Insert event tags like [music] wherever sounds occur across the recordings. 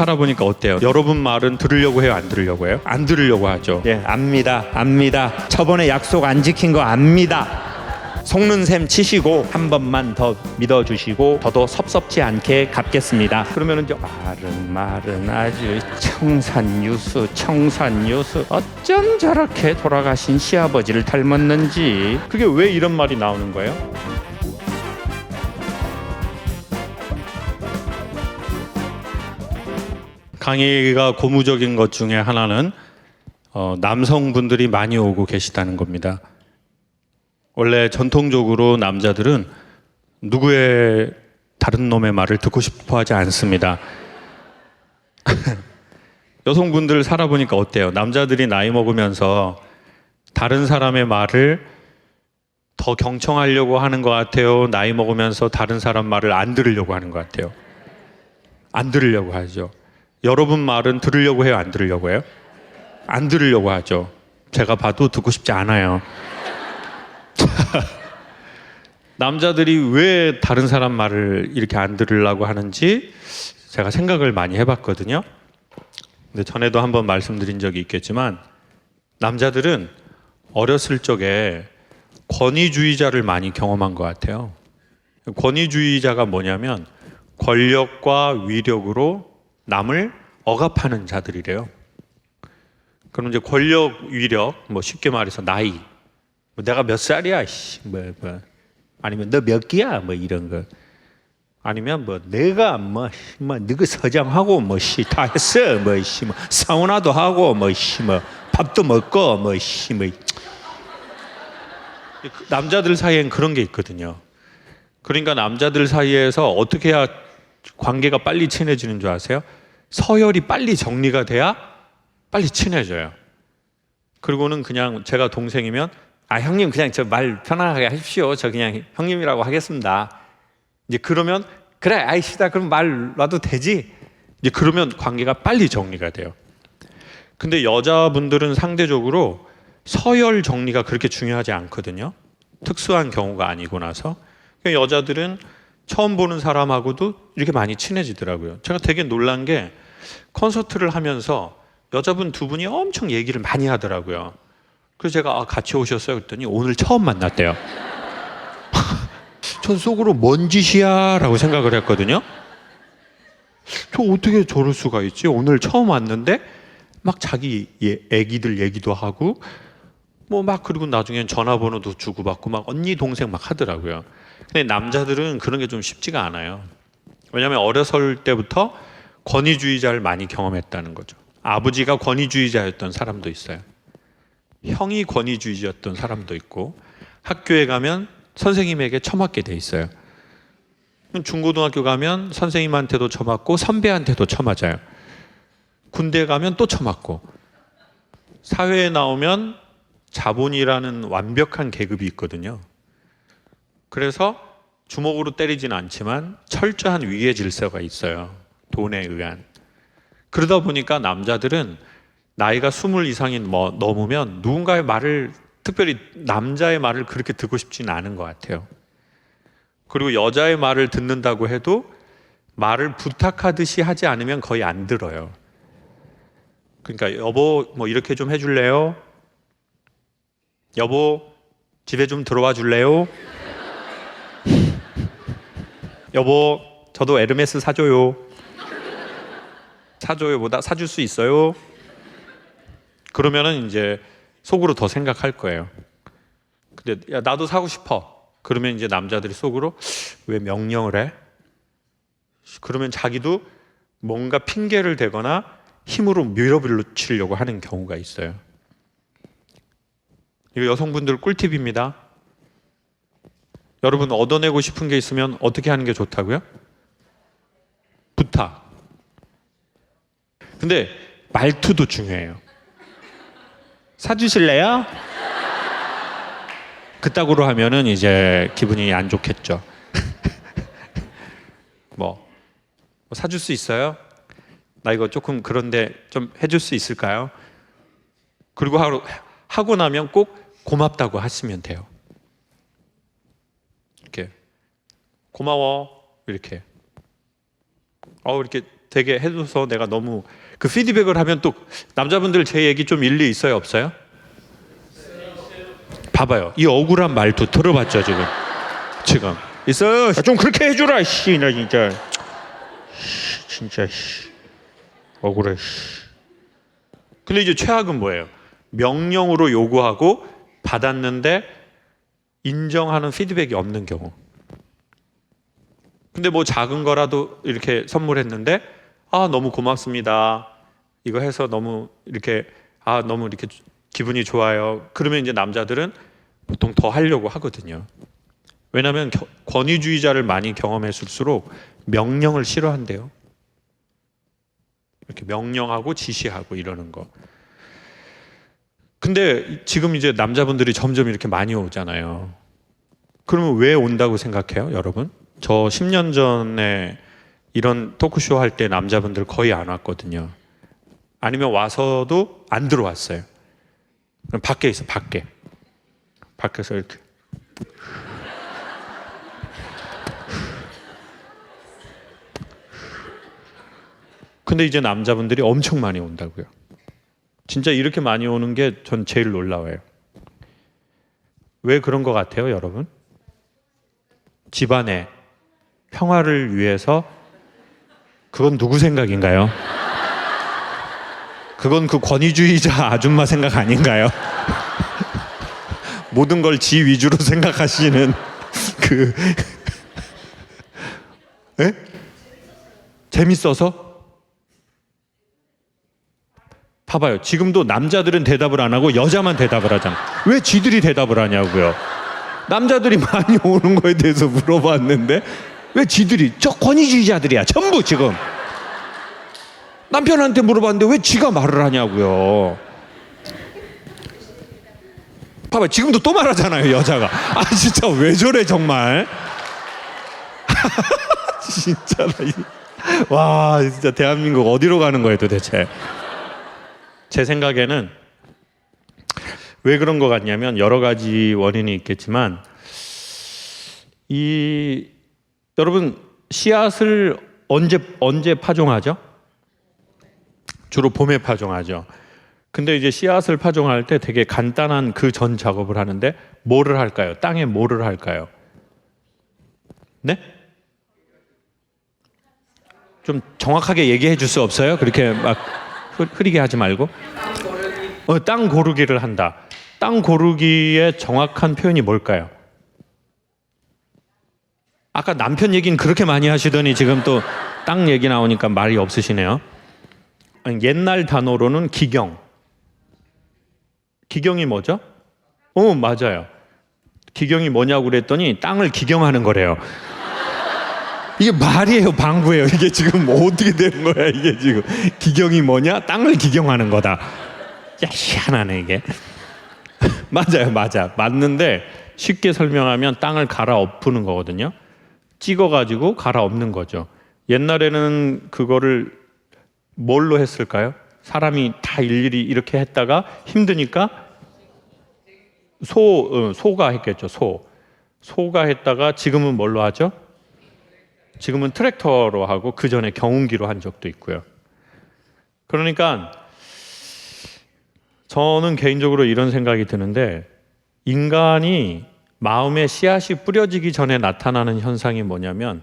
살아보니까 어때요? 여러분 말은 들으려고 해요? 안 들으려고 해요? 안 들으려고 하죠. 예, 압니다. 압니다. 저번에 약속 안 지킨 거 압니다. 속는 셈 치시고 한 번만 더 믿어주시고 저도 섭섭지 않게 갚겠습니다. 그러면 이제 말은 말은 아주 청산유수 청산유수 어쩜 저렇게 돌아가신 시아버지를 닮았는지 그게 왜 이런 말이 나오는 거예요? 강의가 고무적인 것 중에 하나는 어, 남성분들이 많이 오고 계시다는 겁니다. 원래 전통적으로 남자들은 누구의 다른 놈의 말을 듣고 싶어 하지 않습니다. [laughs] 여성분들 살아보니까 어때요? 남자들이 나이 먹으면서 다른 사람의 말을 더 경청하려고 하는 것 같아요. 나이 먹으면서 다른 사람 말을 안 들으려고 하는 것 같아요. 안 들으려고 하죠. 여러분 말은 들으려고 해요? 안 들으려고 해요? 안 들으려고 하죠. 제가 봐도 듣고 싶지 않아요. [laughs] 남자들이 왜 다른 사람 말을 이렇게 안 들으려고 하는지 제가 생각을 많이 해봤거든요. 근데 전에도 한번 말씀드린 적이 있겠지만 남자들은 어렸을 적에 권위주의자를 많이 경험한 것 같아요. 권위주의자가 뭐냐면 권력과 위력으로 남을 억압하는 자들이래요. 그럼 이제 권력, 위력, 뭐 쉽게 말해서 나이, 뭐 내가 몇 살이야, 씨, 뭐, 뭐. 아니면 너 몇 기야, 뭐 이런 거. 아니면 뭐 내가 뭐, 씨, 뭐 너그 서장하고 뭐씨다 했어, 뭐 씨, 뭐 사우나도 하고 뭐 씨, 뭐 밥도 먹고 뭐 씨, 뭐 남자들 사이엔 그런 게 있거든요. 그러니까 남자들 사이에서 어떻게 해야 관계가 빨리 친해지는 줄 아세요? 서열이 빨리 정리가 돼야 빨리 친해져요. 그리고는 그냥 제가 동생이면 아 형님 그냥 저 말 편안하게 하십시오. 저 그냥 형님이라고 하겠습니다. 이제 그러면 그래 아이씨다 그럼 말 놔도 되지. 이제 그러면 관계가 빨리 정리가 돼요. 근데 여자분들은 상대적으로 서열 정리가 그렇게 중요하지 않거든요. 특수한 경우가 아니고 나서 여자들은 처음 보는 사람하고도 이렇게 많이 친해지더라고요. 제가 되게 놀란 게 콘서트를 하면서 여자분 두 분이 엄청 얘기를 많이 하더라고요. 그래서 제가 아, 같이 오셨어요? 그랬더니 오늘 처음 만났대요. [laughs] 전 속으로 뭔 짓이야? 라고 생각을 했거든요. 저 어떻게 저럴 수가 있지? 오늘 처음 왔는데 막 자기 예, 애기들 얘기도 하고 뭐 막 그리고 나중엔 전화번호도 주고받고 막 언니 동생 막 하더라고요. 근데 남자들은 그런 게 좀 쉽지가 않아요. 왜냐하면 어렸을 때부터 권위주의자를 많이 경험했다는 거죠. 아버지가 권위주의자였던 사람도 있어요. 형이 권위주의자였던 사람도 있고 학교에 가면 선생님에게 처맞게 돼 있어요. 중고등학교 가면 선생님한테도 처맞고 선배한테도 처맞아요. 군대 가면 또 처맞고 사회에 나오면 자본이라는 완벽한 계급이 있거든요. 그래서 주먹으로 때리지는 않지만 철저한 위계 질서가 있어요. 돈에 의한. 그러다 보니까 남자들은 나이가 스물 이상이 뭐 넘으면 누군가의 말을 특별히 남자의 말을 그렇게 듣고 싶지는 않은 것 같아요. 그리고 여자의 말을 듣는다고 해도 말을 부탁하듯이 하지 않으면 거의 안 들어요. 그러니까 여보 뭐 이렇게 좀 해줄래요? 여보 집에 좀 들어와 줄래요? 여보 저도 에르메스 사줘요. 사줘요보다 사줄 수 있어요? 그러면은 이제 속으로 더 생각할 거예요. 근데 야 나도 사고 싶어. 그러면 이제 남자들이 속으로 왜 명령을 해? 그러면 자기도 뭔가 핑계를 대거나 힘으로 밀어붙이려고 하는 경우가 있어요. 이거 여성분들 꿀팁입니다. 여러분 얻어내고 싶은 게 있으면 어떻게 하는 게 좋다고요? 부탁. 근데 말투도 중요해요. 사주실래요? 그따구로 하면은 이제 기분이 안 좋겠죠. [laughs] 뭐, 뭐 사줄 수 있어요? 나 이거 조금 그런데 좀 해줄 수 있을까요? 그리고 하고 나면 꼭 고맙다고 하시면 돼요. 이렇게 고마워 이렇게 어 이렇게 되게 해줘서 내가 너무 그 피드백을 하면 또 남자분들 제 얘기 좀 일리 있어요 없어요? 봐봐요 이 억울한 말도 들어봤죠 지금 지금 있어요 좀 그렇게 해주라 씨나 진짜 씨, 진짜 씨. 억울해 씨. 근데 이제 최악은 뭐예요? 명령으로 요구하고 받았는데 인정하는 피드백이 없는 경우. 근데 뭐 작은 거라도 이렇게 선물했는데 아 너무 고맙습니다. 이거 해서 너무 이렇게 아 너무 이렇게 기분이 좋아요. 그러면 이제 남자들은 보통 더 하려고 하거든요. 왜냐하면 겨- 권위주의자를 많이 경험했을수록 명령을 싫어한대요. 이렇게 명령하고 지시하고 이러는 거. 근데 지금 이제 남자분들이 점점 이렇게 많이 오잖아요. 그러면 왜 온다고 생각해요, 여러분? 저 10년 전에 이런 토크쇼 할 때 남자분들 거의 안 왔거든요. 아니면 와서도 안 들어왔어요. 그럼 밖에 있어, 밖에. 밖에서 이렇게. 근데 이제 남자분들이 엄청 많이 온다고요. 진짜 이렇게 많이 오는 게 전 제일 놀라워요. 왜 그런 것 같아요, 여러분? 집안의 평화를 위해서 그건 누구 생각인가요? 그건 그 권위주의자 아줌마 생각 아닌가요? [laughs] 모든 걸 지 위주로 생각하시는 그 에? [laughs] 재밌어서? 봐봐요. 지금도 남자들은 대답을 안 하고 여자만 대답을 하잖아. 왜 쥐들이 대답을 하냐고요. 남자들이 많이 오는 거에 대해서 물어봤는데 왜 쥐들이 저 권위주의자들이야 전부 지금 남편한테 물어봤는데 왜 쥐가 말을 하냐고요. 봐봐 지금도 또 말하잖아요 여자가. 아 진짜 왜 저래 정말. [laughs] 진짜 와 진짜 대한민국 어디로 가는 거예요 도대체. 제 생각에는 왜 그런 것 같냐면 여러 가지 원인이 있겠지만 이 여러분 씨앗을 언제 언제 파종하죠? 주로 봄에 파종하죠. 근데 이제 씨앗을 파종할 때 되게 간단한 그 전 작업을 하는데 뭐를 할까요? 땅에 뭐를 할까요? 네? 좀 정확하게 얘기해 줄 수 없어요? 그렇게 막 흐- 흐리게 하지 말고. 어, 땅 고르기를 한다. 땅 고르기의 정확한 표현이 뭘까요? 아까 남편 얘기는 그렇게 많이 하시더니 지금 또 땅 얘기 나오니까 말이 없으시네요. 옛날 단어로는 기경. 기경이 뭐죠? 어, 맞아요. 기경이 뭐냐고 그랬더니 땅을 기경하는 거래요. 이게 말이에요, 방구예요. 이게 지금 뭐 어떻게 되는 거야, 이게 지금. 기경이 뭐냐? 땅을 기경하는 거다. 야, 희한하네, 이게. [laughs] 맞아요, 맞아. 맞는데 쉽게 설명하면 땅을 갈아 엎는 거거든요. 찍어가지고 갈아엎는 거죠. 옛날에는 그거를 뭘로 했을까요? 사람이 다 일일이 이렇게 했다가 힘드니까 소, 어, 소가 했겠죠, 소. 소가 했다가 지금은 뭘로 하죠? 지금은 트랙터로 하고 그 전에 경운기로 한 적도 있고요. 그러니까 저는 개인적으로 이런 생각이 드는데 인간이 마음의 씨앗이 뿌려지기 전에 나타나는 현상이 뭐냐면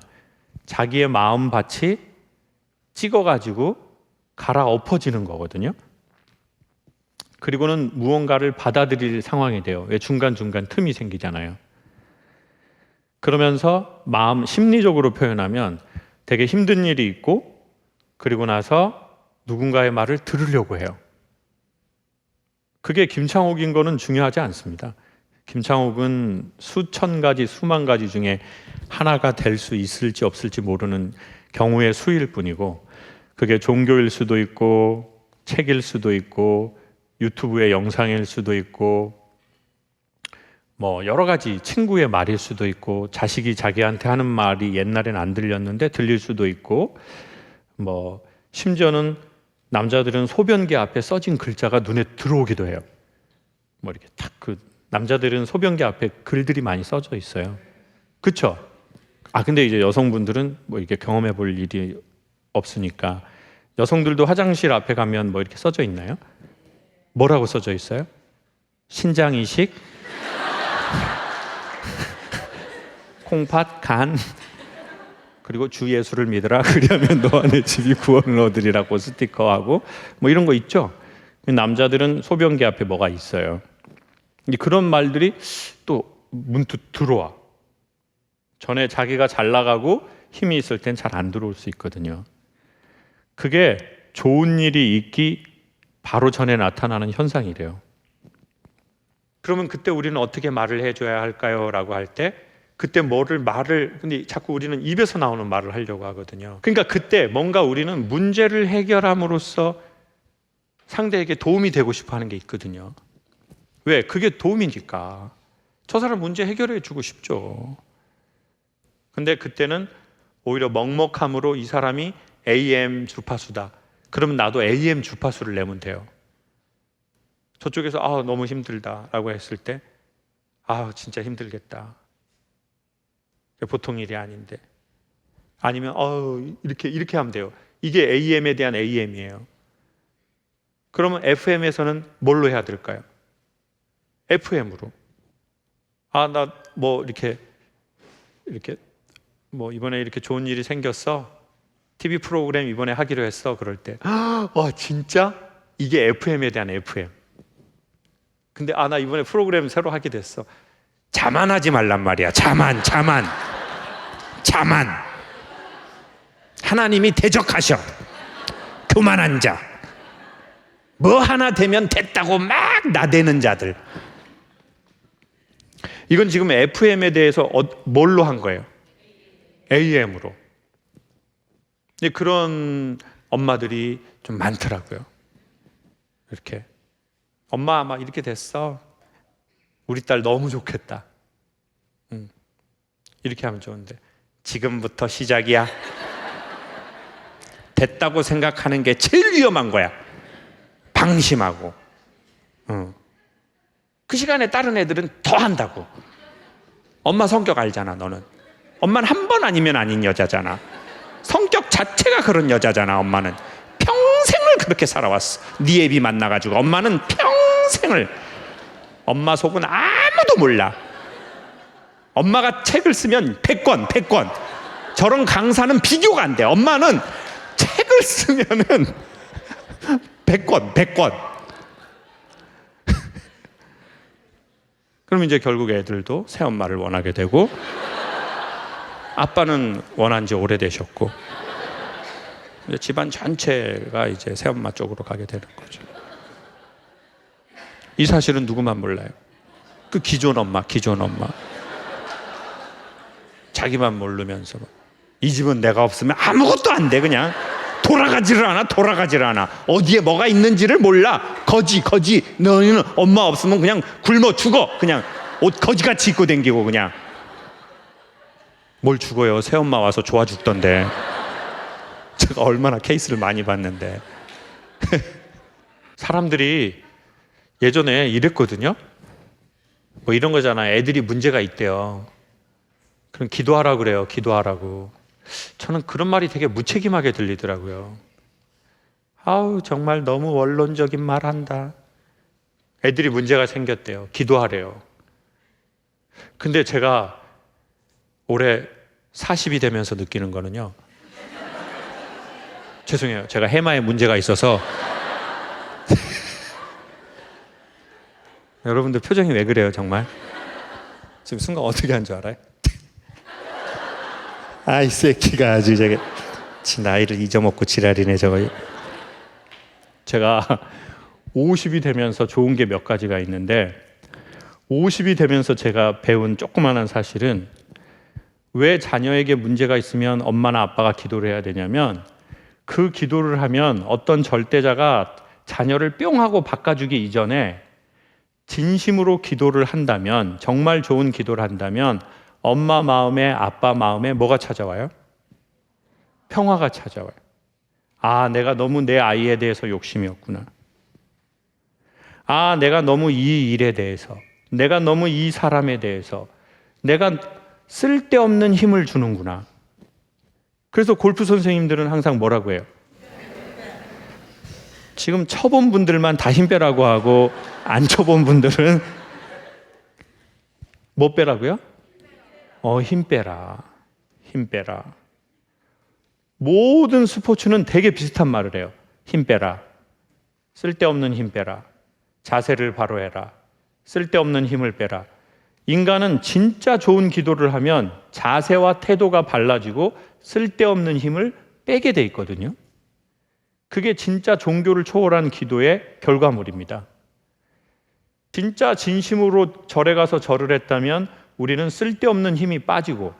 자기의 마음 밭이 찍어가지고 갈아 엎어지는 거거든요. 그리고는 무언가를 받아들일 상황이 돼요. 왜 중간중간 틈이 생기잖아요. 그러면서 마음 심리적으로 표현하면 되게 힘든 일이 있고 그리고 나서 누군가의 말을 들으려고 해요. 그게 김창옥인 거는 중요하지 않습니다. 김창옥은 수천 가지, 수만 가지 중에 하나가 될 수 있을지 없을지 모르는 경우의 수일 뿐이고 그게 종교일 수도 있고 책일 수도 있고 유튜브의 영상일 수도 있고 뭐 여러 가지 친구의 말일 수도 있고 자식이 자기한테 하는 말이 옛날엔 안 들렸는데 들릴 수도 있고 뭐 심지어는 남자들은 소변기 앞에 써진 글자가 눈에 들어오기도 해요. 뭐 이렇게 탁그 남자들은 소변기 앞에 글들이 많이 써져 있어요. 그렇죠? 아 근데 이제 여성분들은 뭐 이렇게 경험해 볼 일이 없으니까 여성들도 화장실 앞에 가면 뭐 이렇게 써져 있나요? 뭐라고 써져 있어요? 신장 이식, [laughs] 콩팥, 간, 그리고 주 예수를 믿으라. [laughs] 그러면 너와 내 집이 구원을 얻으리라고 스티커하고 뭐 이런 거 있죠. 남자들은 소변기 앞에 뭐가 있어요. 그런 말들이 또 문득 들어와. 전에 자기가 잘 나가고 힘이 있을 땐 잘 안 들어올 수 있거든요. 그게 좋은 일이 있기 바로 전에 나타나는 현상이래요. 그러면 그때 우리는 어떻게 말을 해줘야 할까요? 라고 할 때 그때 뭐를 말을 근데 자꾸 우리는 입에서 나오는 말을 하려고 하거든요. 그러니까 그때 뭔가 우리는 문제를 해결함으로써 상대에게 도움이 되고 싶어 하는 게 있거든요. 왜? 그게 도움이니까. 저 사람 문제 해결해 주고 싶죠. 근데 그때는 오히려 먹먹함으로 이 사람이 AM 주파수다. 그러면 나도 AM 주파수를 내면 돼요. 저쪽에서 아 너무 힘들다라고 했을 때 아 진짜 힘들겠다. 보통 일이 아닌데. 아니면 어 이렇게 이렇게 하면 돼요. 이게 AM에 대한 AM이에요. 그러면 FM에서는 뭘로 해야 될까요? FM으로. 아 나 뭐 이렇게 이렇게 뭐 이번에 이렇게 좋은 일이 생겼어. TV 프로그램 이번에 하기로 했어. 그럴 때. [gasps] 와 진짜 이게 FM에 대한 FM. 근데 아 나 이번에 프로그램 새로 하게 됐어. 자만하지 말란 말이야. 자만, 자만, 자만. 하나님이 대적하셔. 교만한 자. 뭐 하나 되면 됐다고 막 나대는 자들. 이건 지금 FM에 대해서 어, 뭘로 한 거예요? AM으로. 그런 엄마들이 좀 많더라고요. 이렇게 엄마 아마 이렇게 됐어. 우리 딸 너무 좋겠다. 음. 이렇게 하면 좋은데 지금부터 시작이야. [laughs] 됐다고 생각하는 게 제일 위험한 거야. 방심하고. 어. 그 시간에 다른 애들은 더 한다고. 엄마 성격 알잖아, 너는. 엄마는 한 번 아니면 아닌 여자잖아. 성격 자체가 그런 여자잖아, 엄마는. 평생을 그렇게 살아왔어. 네 애비 만나가지고. 엄마는 평생을. 엄마 속은 아무도 몰라. 엄마가 책을 쓰면 100권, 100권. 저런 강사는 비교가 안 돼. 엄마는 책을 쓰면은 [laughs] 100권, 100권. 그럼 이제 결국 애들도 새엄마를 원하게 되고 아빠는 원한 지 오래되셨고 이제 집안 전체가 이제 새엄마 쪽으로 가게 되는 거죠. 이 사실은 누구만 몰라요. 그 기존 엄마, 기존 엄마. 자기만 모르면서 이 집은 내가 없으면 아무것도 안 돼 그냥 돌아가지를 않아 돌아가지를 않아. 어디에 뭐가 있는지를 몰라. 거지 거지. 너희는 엄마 없으면 그냥 굶어 죽어. 그냥 옷 거지같이 입고 댕기고 그냥. 뭘 죽어요? 새엄마 와서 좋아 죽던데. 제가 얼마나 케이스를 많이 봤는데. [laughs] 사람들이 예전에 이랬거든요. 뭐 이런 거잖아. 애들이 문제가 있대요. 그럼 기도하라 그래요. 기도하라고 저는 그런 말이 되게 무책임하게 들리더라고요. 아우, 정말 너무 원론적인 말 한다. 애들이 문제가 생겼대요. 기도하래요. 근데 제가 올해 40이 되면서 느끼는 거는요. [laughs] 죄송해요. 제가 해마에 문제가 있어서. [laughs] 여러분들 표정이 왜 그래요, 정말? 지금 순간 어떻게 한 줄 알아요? 아이 새끼가 아주 저게 지 나이를 잊어먹고 지랄이네 저거. 제가 50이 되면서 좋은 게 몇 가지가 있는데 50이 되면서 제가 배운 조그마한 사실은 왜 자녀에게 문제가 있으면 엄마나 아빠가 기도를 해야 되냐면 그 기도를 하면 어떤 절대자가 자녀를 뿅 하고 바꿔주기 이전에 진심으로 기도를 한다면 정말 좋은 기도를 한다면 엄마 마음에 아빠 마음에 뭐가 찾아와요? 평화가 찾아와요. 아, 내가 너무 내 아이에 대해서 욕심이었구나. 아, 내가 너무 이 일에 대해서, 내가 너무 이 사람에 대해서, 내가 쓸데없는 힘을 주는구나. 그래서 골프 선생님들은 항상 뭐라고 해요? 지금 쳐본 분들만 다 힘 빼라고 하고 안 쳐본 분들은 뭐 빼라고요? 어, 힘 빼라. 힘 빼라. 모든 스포츠는 되게 비슷한 말을 해요. 힘 빼라. 쓸데없는 힘 빼라. 자세를 바로 해라. 쓸데없는 힘을 빼라. 인간은 진짜 좋은 기도를 하면 자세와 태도가 발라지고 쓸데없는 힘을 빼게 돼 있거든요. 그게 진짜 종교를 초월한 기도의 결과물입니다. 진짜 진심으로 절에 가서 절을 했다면 우리는 쓸데없는 힘이 빠지고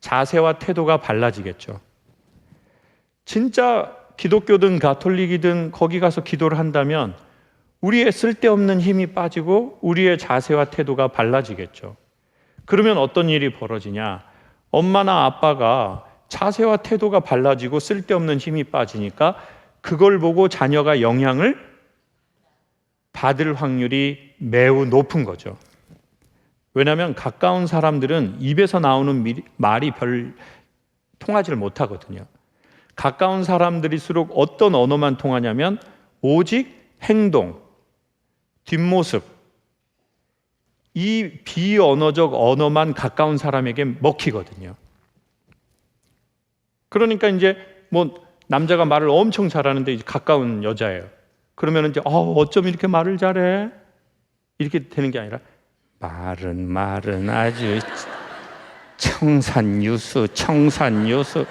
자세와 태도가 발라지겠죠. 진짜 기독교든 가톨릭이든 거기 가서 기도를 한다면 우리의 쓸데없는 힘이 빠지고 우리의 자세와 태도가 발라지겠죠. 그러면 어떤 일이 벌어지냐? 엄마나 아빠가 자세와 태도가 발라지고 쓸데없는 힘이 빠지니까 그걸 보고 자녀가 영향을 받을 확률이 매우 높은 거죠. 왜냐하면 가까운 사람들은 입에서 나오는 미- 말이 별 통하지를 못하거든요. 가까운 사람들일수록 어떤 언어만 통하냐면 오직 행동, 뒷모습, 이 비언어적 언어만 가까운 사람에게 먹히거든요. 그러니까 이제 뭐 남자가 말을 엄청 잘하는데 이제 가까운 여자예요. 그러면 이제 어, 어쩜 이렇게 말을 잘해? 이렇게 되는 게 아니라 말은 말은 아주 청산유수 청산유수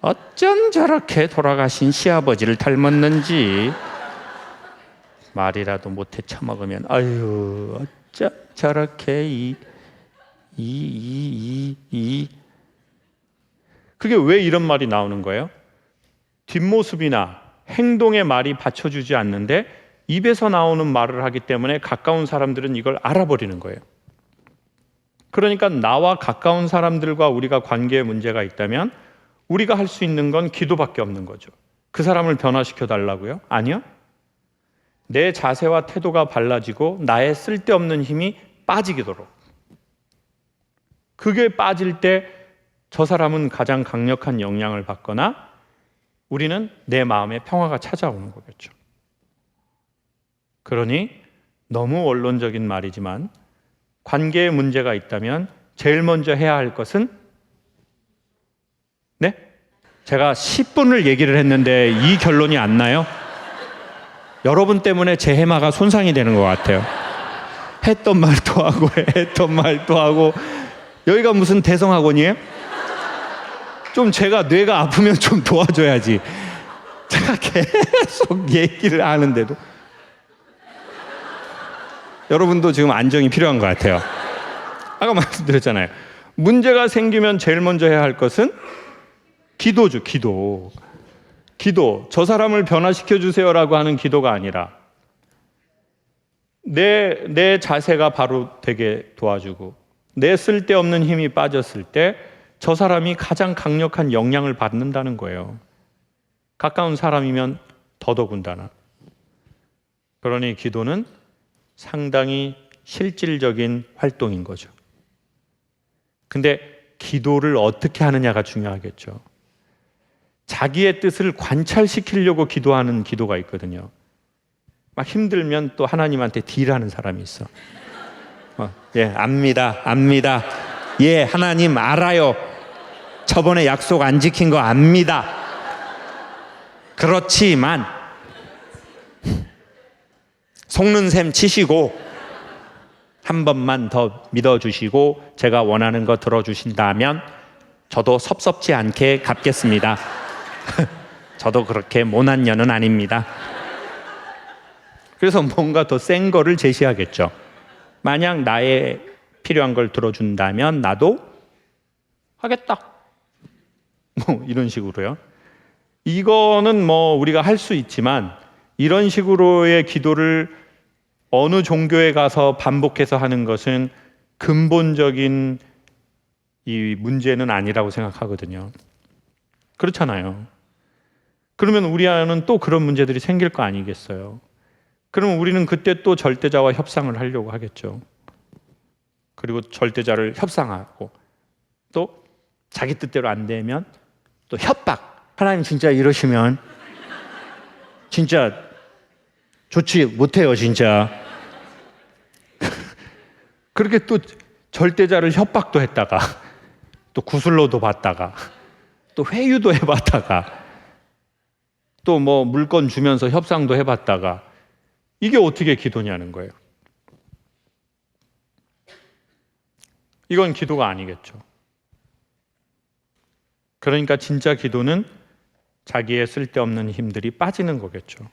어쩜 저렇게 돌아가신 시아버지를 닮았는지 말이라도 못해 처먹으면 아유 어쩜 저렇게 이 이 이 이 이 그게 왜 이런 말이 나오는 거예요? 뒷모습이나 행동의 말이 받쳐주지 않는데 입에서 나오는 말을 하기 때문에 가까운 사람들은 이걸 알아버리는 거예요. 그러니까 나와 가까운 사람들과 우리가 관계에 문제가 있다면 우리가 할 수 있는 건 기도밖에 없는 거죠. 그 사람을 변화시켜 달라고요? 아니요. 내 자세와 태도가 발라지고 나의 쓸데없는 힘이 빠지도록. 그게 빠질 때 저 사람은 가장 강력한 영향을 받거나 우리는 내 마음에 평화가 찾아오는 거겠죠. 그러니 너무 원론적인 말이지만 관계에 문제가 있다면 제일 먼저 해야 할 것은 네? 제가 10분을 얘기를 했는데 이 결론이 안 나요? 여러분 때문에 제 해마가 손상이 되는 것 같아요. 했던 말도 하고 했던 말도 하고 여기가 무슨 대성학원이에요? 좀 제가 뇌가 아프면 좀 도와줘야지. 제가 계속 얘기를 하는데도 여러분도 지금 안정이 필요한 것 같아요. 아까 말씀드렸잖아요. 문제가 생기면 제일 먼저 해야 할 것은 기도죠, 기도. 기도. 저 사람을 변화시켜 주세요라고 하는 기도가 아니라 내, 내 자세가 바로 되게 도와주고 내 쓸데없는 힘이 빠졌을 때 저 사람이 가장 강력한 영향을 받는다는 거예요. 가까운 사람이면 더더군다나. 그러니 기도는 상당히 실질적인 활동인 거죠. 근데 기도를 어떻게 하느냐가 중요하겠죠. 자기의 뜻을 관찰시키려고 기도하는 기도가 있거든요. 막 힘들면 또 하나님한테 딜하는 사람이 있어. 어, 예, 압니다, 압니다. 예, 하나님 알아요. 저번에 약속 안 지킨 거 압니다. 그렇지만 속는 셈 치시고 한 번만 더 믿어주시고 제가 원하는 거 들어주신다면 저도 섭섭지 않게 갚겠습니다. [laughs] 저도 그렇게 모난 년은 아닙니다. 그래서 뭔가 더 센 거를 제시하겠죠. 만약 나의 필요한 걸 들어준다면 나도 하겠다. 뭐 이런 식으로요. 이거는 뭐 우리가 할 수 있지만 이런 식으로의 기도를 어느 종교에 가서 반복해서 하는 것은 근본적인 이 문제는 아니라고 생각하거든요. 그렇잖아요. 그러면 우리 안은 또 그런 문제들이 생길 거 아니겠어요? 그러면 우리는 그때 또 절대자와 협상을 하려고 하겠죠. 그리고 절대자를 협상하고 또 자기 뜻대로 안 되면 또또 협박. 하나님 진짜 이러시면 진짜 좋지 못해요, 진짜. 그렇게 또 절대자를 협박도 했다가 또 구슬로도 받다가 또 회유도 해봤다가 또 뭐 물건 주면서 협상도 해봤다가 이게 어떻게 기도냐는 거예요. 이건 기도가 아니겠죠. 그러니까 진짜 기도는 자기의 쓸데없는 힘들이 빠지는 거겠죠.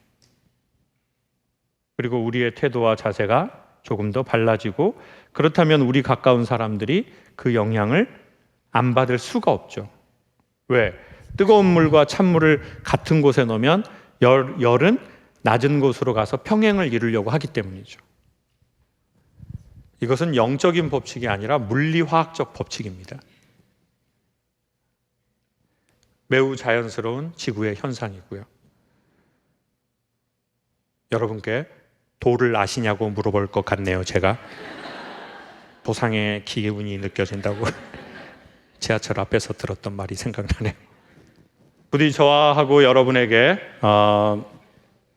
그리고 우리의 태도와 자세가 조금 더 발라지고 그렇다면 우리 가까운 사람들이 그 영향을 안 받을 수가 없죠. 왜? 뜨거운 물과 찬물을 같은 곳에 넣으면 열, 열은 낮은 곳으로 가서 평행을 이루려고 하기 때문이죠. 이것은 영적인 법칙이 아니라 물리화학적 법칙입니다. 매우 자연스러운 지구의 현상이고요. 여러분께 도를 아시냐고 물어볼 것 같네요, 제가. 보상의 기운이 느껴진다고 [laughs] 지하철 앞에서 들었던 말이 생각나네요. 부디 저하고 여러분에게 어,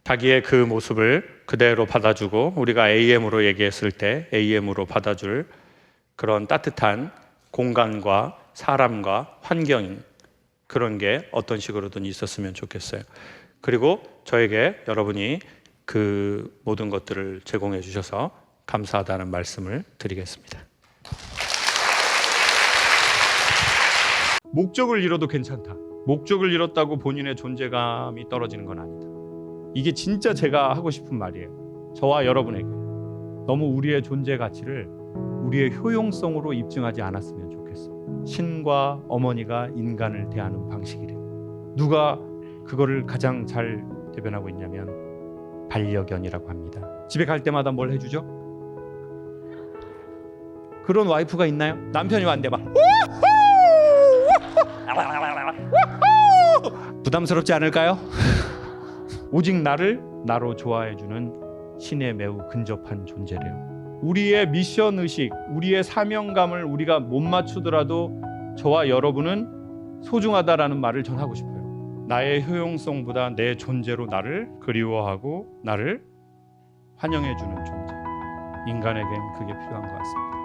자기의 그 모습을 그대로 받아주고 우리가 AM으로 얘기했을 때 AM으로 받아줄 그런 따뜻한 공간과 사람과 환경 그런 게 어떤 식으로든 있었으면 좋겠어요. 그리고 저에게 여러분이 그 모든 것들을 제공해 주셔서 감사하다는 말씀을 드리겠습니다. 목적을 잃어도 괜찮다. 목적을 잃었다고 본인의 존재감이 떨어지는 건 아니다. 이게 진짜 제가 하고 싶은 말이에요. 저와 여러분에게 너무 우리의 존재 가치를 우리의 효용성으로 입증하지 않았으면 좋겠어. 신과 어머니가 인간을 대하는 방식이래. 누가 그거를 가장 잘 대변하고 있냐면 반려견이라고 합니다. 집에 갈 때마다 뭘 해주죠? 그런 와이프가 있나요? 남편이 왔는데 막 부담스럽지 않을까요? [laughs] 오직 나를 나로 좋아해 주는 신의 매우 근접한 존재래요. 우리의 미션 의식, 우리의 사명감을 우리가 못 맞추더라도 저와 여러분은 소중하다라는 말을 전하고 싶어요. 나의 효용성보다 내 존재로 나를 그리워하고 나를 환영해 주는 존재. 인간에겐 그게 필요한 것 같습니다.